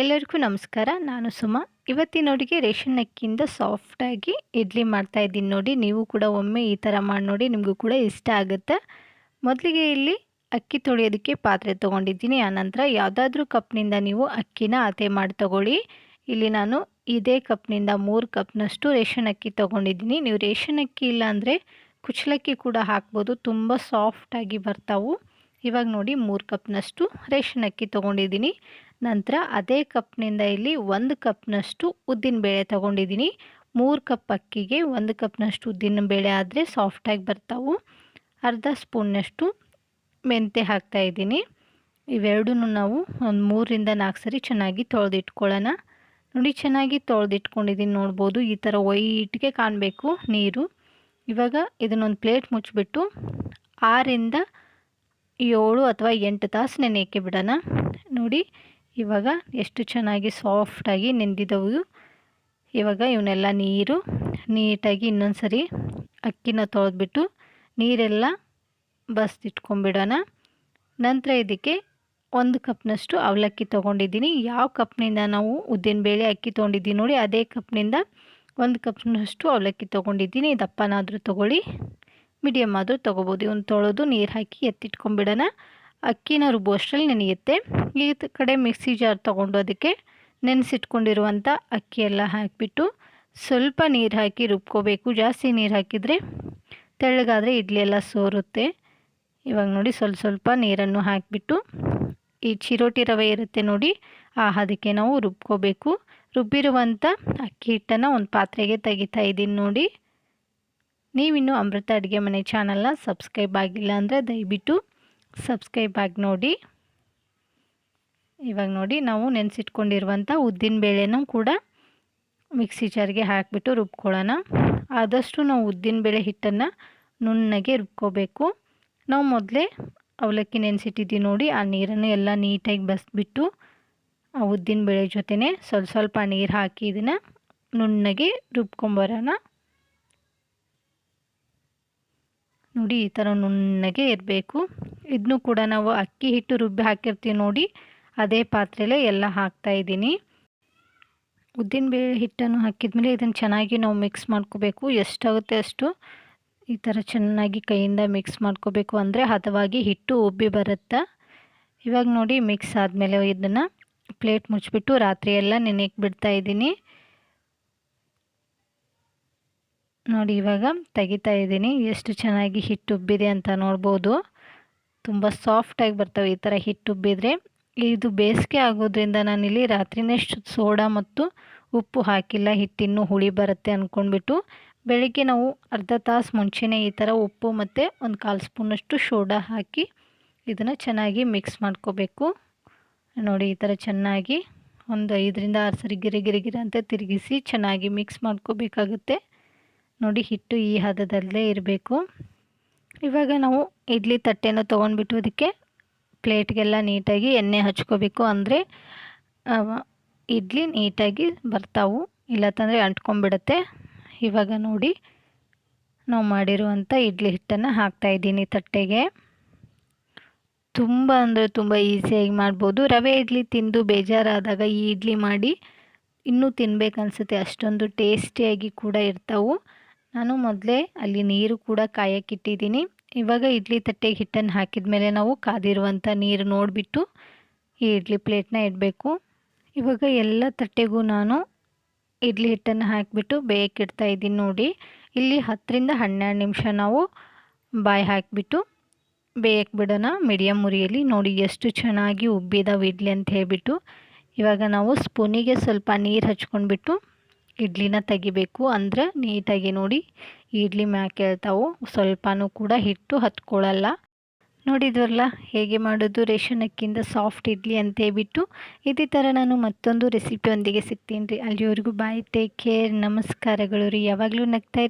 ಎಲ್ಲರಿಗೂ ನಮಸ್ಕಾರ. ನಾನು ಸುಮಾ. ಇವತ್ತಿನ ಅಡುಗೆ ರೇಷನ್ ಅಕ್ಕಿಯಿಂದ ಸಾಫ್ಟಾಗಿ ಇಡ್ಲಿ ಮಾಡ್ತಾ ಇದ್ದೀನಿ ನೋಡಿ. ನೀವು ಕೂಡ ಒಮ್ಮೆ ಈ ಥರ ಮಾಡಿ ನೋಡಿ, ನಿಮಗೂ ಕೂಡ ಇಷ್ಟ ಆಗುತ್ತೆ. ಮೊದಲಿಗೆ ಇಲ್ಲಿ ಅಕ್ಕಿ ತೊಳೆಯೋದಕ್ಕೆ ಪಾತ್ರೆ ತೊಗೊಂಡಿದ್ದೀನಿ. ಆನಂತರ ಯಾವುದಾದ್ರೂ ಕಪ್ನಿಂದ ನೀವು ಅಕ್ಕಿನ ಅಳತೆ ಮಾಡಿ ತಗೊಳ್ಳಿ. ಇಲ್ಲಿ ನಾನು ಇದೇ ಕಪ್ನಿಂದ ಮೂರು ಕಪ್ನಷ್ಟು ರೇಷನ್ ಅಕ್ಕಿ ತೊಗೊಂಡಿದ್ದೀನಿ. ನೀವು ರೇಷನ್ ಅಕ್ಕಿ ಇಲ್ಲ ಅಂದರೆ ಕುಚ್ಚಲಕ್ಕಿ ಕೂಡ ಹಾಕ್ಬೋದು. ತುಂಬ ಸಾಫ್ಟಾಗಿ ಬರ್ತಾವು. ಇವಾಗ ನೋಡಿ ಮೂರು ಕಪ್ನಷ್ಟು ರೇಷನ್ ಅಕ್ಕಿ ತೊಗೊಂಡಿದ್ದೀನಿ. ನಂತರ ಅದೇ ಕಪ್ನಿಂದ ಇಲ್ಲಿ ಒಂದು ಕಪ್ನಷ್ಟು ಉದ್ದಿನಬೇಳೆ ತಗೊಂಡಿದ್ದೀನಿ. ಮೂರು ಕಪ್ ಅಕ್ಕಿಗೆ ಒಂದು ಕಪ್ನಷ್ಟು ಉದ್ದಿನಬೇಳೆ ಆದರೆ ಸಾಫ್ಟಾಗಿ ಬರ್ತಾವು. ಅರ್ಧ ಸ್ಪೂನ್ನಷ್ಟು ಮೆಂತೆ ಹಾಕ್ತಾಯಿದ್ದೀನಿ ಇವೆರಡೂ ನಾವು ಒಂದು ಮೂರರಿಂದ ನಾಲ್ಕು ಸರಿ ಚೆನ್ನಾಗಿ ತೊಳೆದಿಟ್ಕೊಳ್ಳೋಣ. ನೋಡಿ ಚೆನ್ನಾಗಿ ತೊಳೆದಿಟ್ಕೊಂಡಿದ್ದೀನಿ ನೋಡ್ಬೋದು. ಈ ಥರ ವೈಟ್ಗೆ ಕಾಣಬೇಕು ನೀರು. ಇವಾಗ ಇದನ್ನೊಂದು ಪ್ಲೇಟ್ ಮುಚ್ಚಿಬಿಟ್ಟು ಆರಿಂದ ಏಳು ಅಥವಾ ಎಂಟು ತಾಸು ನೆನೆಯೋಕ್ಕೆ ಬಿಡೋಣ. ನೋಡಿ ಇವಾಗ ಎಷ್ಟು ಚೆನ್ನಾಗಿ ಸಾಫ್ಟಾಗಿ ನೆಂದಿದವು. ಇವಾಗ ಇವನ್ನೆಲ್ಲ ನೀರು, ನೀಟಾಗಿ ಇನ್ನೊಂದು ಸರಿ ಅಕ್ಕಿನ ತೊಳೆದ್ಬಿಟ್ಟು ನೀರೆಲ್ಲ ಬಸ್ದಿಟ್ಕೊಂಡ್ಬಿಡೋಣ. ನಂತರ ಇದಕ್ಕೆ ಒಂದು ಕಪ್ನಷ್ಟು ಅವಲಕ್ಕಿ ತೊಗೊಂಡಿದ್ದೀನಿ. ಯಾವ ಕಪ್ನಿಂದ ನಾವು ಉದ್ದಿನಬೇಳೆ ಅಕ್ಕಿ ತೊಗೊಂಡಿದ್ದೀನಿ ನೋಡಿ, ಅದೇ ಕಪ್ನಿಂದ ಒಂದು ಕಪ್ನಷ್ಟು ಅವಲಕ್ಕಿ ತೊಗೊಂಡಿದ್ದೀನಿ. ದಪ್ಪನಾದರೂ ತೊಗೊಳ್ಳಿ ಮೀಡಿಯಮ್ ಆದರೂ ತೊಗೋಬೋದು ಇವನು ತೊಳೆದು ನೀರು ಹಾಕಿ ಎತ್ತಿಟ್ಕೊಂಬಿಡೋಣ ಅಕ್ಕಿನ ರುಬ್ಬುವಷ್ಟರಲ್ಲಿ ನೆನೆಯುತ್ತೆ. ಈ ಕಡೆ ಮಿಕ್ಸಿ ಜಾರ್ ತೊಗೊಂಡು ಅದಕ್ಕೆ ನೆನೆಸಿಟ್ಕೊಂಡಿರುವಂಥ ಅಕ್ಕಿ ಎಲ್ಲ ಹಾಕಿಬಿಟ್ಟು ಸ್ವಲ್ಪ ನೀರು ಹಾಕಿ ರುಬ್ಕೋಬೇಕು. ಜಾಸ್ತಿ ನೀರು ಹಾಕಿದರೆ ತೆಳ್ಳಗಾದರೆ ಇಡ್ಲಿ ಎಲ್ಲ ಸೋರುತ್ತೆ. ಇವಾಗ ನೋಡಿ ಸ್ವಲ್ಪ ಸ್ವಲ್ಪ ನೀರನ್ನು ಹಾಕಿಬಿಟ್ಟು ಈ ಚಿರೋಟಿ ರವೆ ಇರುತ್ತೆ ನೋಡಿ, ಆ ಅದಕ್ಕೆ ನಾವು ರುಬ್ಕೋಬೇಕು. ರುಬ್ಬಿರುವಂಥ ಅಕ್ಕಿ ಹಿಟ್ಟನ್ನು ಒಂದು ಪಾತ್ರೆಗೆ ತೆಗಿತಾ ಇದ್ದೀನಿ ನೋಡಿ. ನೀವಿನ್ನೂ ಅಮೃತ ಅಡುಗೆ ಮನೆ ಚಾನಲ್ನ ಸಬ್ಸ್ಕ್ರೈಬ್ ಆಗಿಲ್ಲ ಅಂದರೆ ದಯವಿಟ್ಟು ಸಬ್ಸ್ಕ್ರೈಬ್ ಆಗಿ ನೋಡಿ. ಇವಾಗ ನೋಡಿ ನಾವು ನೆನೆಸಿಟ್ಕೊಂಡಿರುವಂಥ ಉದ್ದಿನ ಬೇಳೆನೂ ಕೂಡ ಮಿಕ್ಸಿ ಜಾರ್ಗೆ ಹಾಕಿಬಿಟ್ಟು ರುಬ್ಕೊಳ್ಳೋಣ. ಆದಷ್ಟು ನಾವು ಉದ್ದಿನ ಬೇಳೆ ಹಿಟ್ಟನ್ನು ನುಣ್ಣಗೆ ರುಬ್ಕೋಬೇಕು. ನಾವು ಮೊದಲೇ ಅವಲಕ್ಕಿ ನೆನೆಸಿಟ್ಟಿದ್ದೀವಿ ನೋಡಿ, ಆ ನೀರನ್ನು ಎಲ್ಲ ನೀಟಾಗಿ ಬಸ್ಬಿಟ್ಟು ಆ ಉದ್ದಿನ ಬೇಳೆ ಜೊತೆನೇ ಸ್ವಲ್ಪ ಸ್ವಲ್ಪ ನೀರು ಹಾಕಿ ಇದನ್ನು ನುಣ್ಣಗೆ ರುಬ್ಕೊಂಬರೋಣ. ನೋಡಿ, ಈ ಥರ ನುಣ್ಣಗೆ ಇರಬೇಕು. ಇದನ್ನು ಕೂಡ ನಾವು ಅಕ್ಕಿ ಹಿಟ್ಟು ರುಬ್ಬಿ ಹಾಕಿರ್ತೀವಿ ನೋಡಿ. ಅದೇ ಪಾತ್ರೆಯಲ್ಲೇ ಎಲ್ಲ ಹಾಕ್ತಾಯಿದ್ದೀನಿ ಉದ್ದಿನಬೇಳೆ ಹಿಟ್ಟನ್ನು ಹಾಕಿದ್ಮೇಲೆ ಇದನ್ನು ಚೆನ್ನಾಗಿ ನಾವು ಮಿಕ್ಸ್ ಮಾಡ್ಕೋಬೇಕು. ಎಷ್ಟಾಗುತ್ತೆ ಅಷ್ಟು? ಈ ಥರ ಚೆನ್ನಾಗಿ ಕೈಯಿಂದ ಮಿಕ್ಸ್ ಮಾಡ್ಕೋಬೇಕು ಅಂದರೆ ಹದವಾಗಿ ಹಿಟ್ಟು ಉಬ್ಬಿ ಬರುತ್ತೆ? ಇವಾಗ ನೋಡಿ ಮಿಕ್ಸ್ ಆದಮೇಲೆ ಇದನ್ನು ಪ್ಲೇಟ್ ಮುಚ್ಚಿಬಿಟ್ಟು ರಾತ್ರಿ ಎಲ್ಲ ಬಿಡ್ತಾ ಇದ್ದೀನಿ. ನೋಡಿ ಇವಾಗ ತೆಗಿತಾ ಇದ್ದೀನಿ. ಎಷ್ಟು ಚೆನ್ನಾಗಿ ಹಿಟ್ಟು ಉಬ್ಬಿದೆ ಅಂತ ನೋಡ್ಬೋದು. ತುಂಬ ಸಾಫ್ಟಾಗಿ ಬರ್ತವೆ ಈ ಥರ ಹಿಟ್ಟು ಉಬ್ಬಿದ್ರೆ. ಇದು ಬೇಸಿಗೆ ಆಗೋದ್ರಿಂದ ನಾನಿಲ್ಲಿ ರಾತ್ರಿನೇ ಸೋಡಾ ಮತ್ತು ಉಪ್ಪು ಹಾಕಿಲ್ಲ. ಹಿಟ್ಟಿನ್ನು ಹುಳಿ ಬರುತ್ತೆ ಅಂದ್ಕೊಂಡ್ಬಿಟ್ಟು ಬೆಳಿಗ್ಗೆ ನಾವು ಅರ್ಧ ತಾಸು ಮುಂಚೆನೇ ಈ ಥರ ಉಪ್ಪು ಮತ್ತು ಒಂದು ಕಾಲು ಸ್ಪೂನಷ್ಟು ಸೋಡಾ ಹಾಕಿ ಇದನ್ನು ಚೆನ್ನಾಗಿ ಮಿಕ್ಸ್ ಮಾಡ್ಕೋಬೇಕು. ನೋಡಿ ಈ ಥರ ಚೆನ್ನಾಗಿ ಒಂದು ಐದರಿಂದ ಆರು ಸರಿ ಗಿರಿ ಗಿರಿ ಗಿರಿ ಅಂತ ತಿರುಗಿಸಿ ಚೆನ್ನಾಗಿ ಮಿಕ್ಸ್ ಮಾಡ್ಕೋಬೇಕಾಗುತ್ತೆ. ನೋಡಿ ಹಿಟ್ಟು ಈ ಹದದಲ್ಲೇ ಇರಬೇಕು. ಇವಾಗ ನಾವು ಇಡ್ಲಿ ತಟ್ಟೆನ ತೊಗೊಂಡ್ಬಿಟ್ಟು ಅದಕ್ಕೆ ಪ್ಲೇಟ್ಗೆಲ್ಲ ನೀಟಾಗಿ ಎಣ್ಣೆ ಹಚ್ಕೋಬೇಕು ಅಂದರೆ ಇಡ್ಲಿ ನೀಟಾಗಿ ಬರ್ತಾವು. ಇಲ್ಲತ್ತಂದರೆ ಅಂಟ್ಕೊಂಡ್ಬಿಡುತ್ತೆ. ಇವಾಗ ನೋಡಿ ನಾವು ಮಾಡಿರುವಂಥ ಇಡ್ಲಿ ಹಿಟ್ಟನ್ನು ಹಾಕ್ತಾಯಿದ್ದೀನಿ ತಟ್ಟೆಗೆ. ತುಂಬ ಅಂದರೆ ತುಂಬ ಈಸಿಯಾಗಿ ಮಾಡ್ಬೋದು. ರವೆ ಇಡ್ಲಿ ತಿಂದು ಬೇಜಾರಾದಾಗ ಈ ಇಡ್ಲಿ ಮಾಡಿ ಇನ್ನೂ ತಿನ್ಬೇಕನ್ಸುತ್ತೆ ಅಷ್ಟೊಂದು ಟೇಸ್ಟಿಯಾಗಿ ಕೂಡ ಇರ್ತಾವೆ. ನಾನು ಮೊದಲೇ ಅಲ್ಲಿ ನೀರು ಕೂಡ ಕಾಯಕ್ಕಿಟ್ಟಿದ್ದೀನಿ. ಇವಾಗ ಇಡ್ಲಿ ತಟ್ಟೆಗೆ ಹಿಟ್ಟನ್ನು ಹಾಕಿದ ಮೇಲೆ ನಾವು ಕಾದಿರುವಂಥ ನೀರು ನೋಡಿಬಿಟ್ಟು ಈ ಇಡ್ಲಿ ಪ್ಲೇಟ್ನ ಇಡಬೇಕು. ಇವಾಗ ಎಲ್ಲ ತಟ್ಟೆಗೂ ನಾನು ಇಡ್ಲಿ ಹಿಟ್ಟನ್ನು ಹಾಕಿಬಿಟ್ಟು ಬೇಯಕ್ಕಿಡ್ತಾ ಇದ್ದೀನಿ ನೋಡಿ. ಇಲ್ಲಿ ಹತ್ತರಿಂದ ಹನ್ನೆರಡು ನಿಮಿಷ ನಾವು ಬಾಯಿ ಹಾಕಿಬಿಟ್ಟು ಬೇಯಕ್ಕೆ ಬಿಡೋಣ. ಮೀಡಿಯಮ್ ಉರಿಯಲ್ಲಿ ನೋಡಿ ಎಷ್ಟು ಚೆನ್ನಾಗಿ ಉಬ್ಬಿದಾವೆ ಇಡ್ಲಿ ಅಂತ ಹೇಳಿಬಿಟ್ಟು. ಇವಾಗ ನಾವು ಸ್ಪೂನಿಗೆ ಸ್ವಲ್ಪ ನೀರು ಹಚ್ಕೊಂಡ್ಬಿಟ್ಟು ಇಡ್ಲಿನ ತೆಗಿಬೇಕು ಅಂದರೆ ನೀಟಾಗಿ ನೋಡಿ ಇಡ್ಲಿ ಮ್ಯಾಕೆ ಹೇಳ್ತಾವು ಸ್ವಲ್ಪನೂ ಕೂಡ ಹಿಟ್ಟು ಹತ್ಕೊಳ್ಳಲ್ಲ. ನೋಡಿದ್ವಲ್ಲ ಹೇಗೆ ಮಾಡೋದು? ರೇಷನ್ ಅಕ್ಕಿಯಿಂದ ಸಾಫ್ಟ್ ಇಡ್ಲಿ ಅಂತ ಹೇಳ್ಬಿಟ್ಟು ಇದೇ ಥರ ನಾನು ಮತ್ತೊಂದು ರೆಸಿಪಿಯೊಂದಿಗೆ ಸಿಗ್ತೀನಿ ರೀ. ಅಲ್ಲಿವರೆಗೂ ಬಾಯ್ ಟೇಕ್ ಕೇರ್ ನಮಸ್ಕಾರಗಳು ರೀ. ಯಾವಾಗಲೂ ನಗ್ತಾ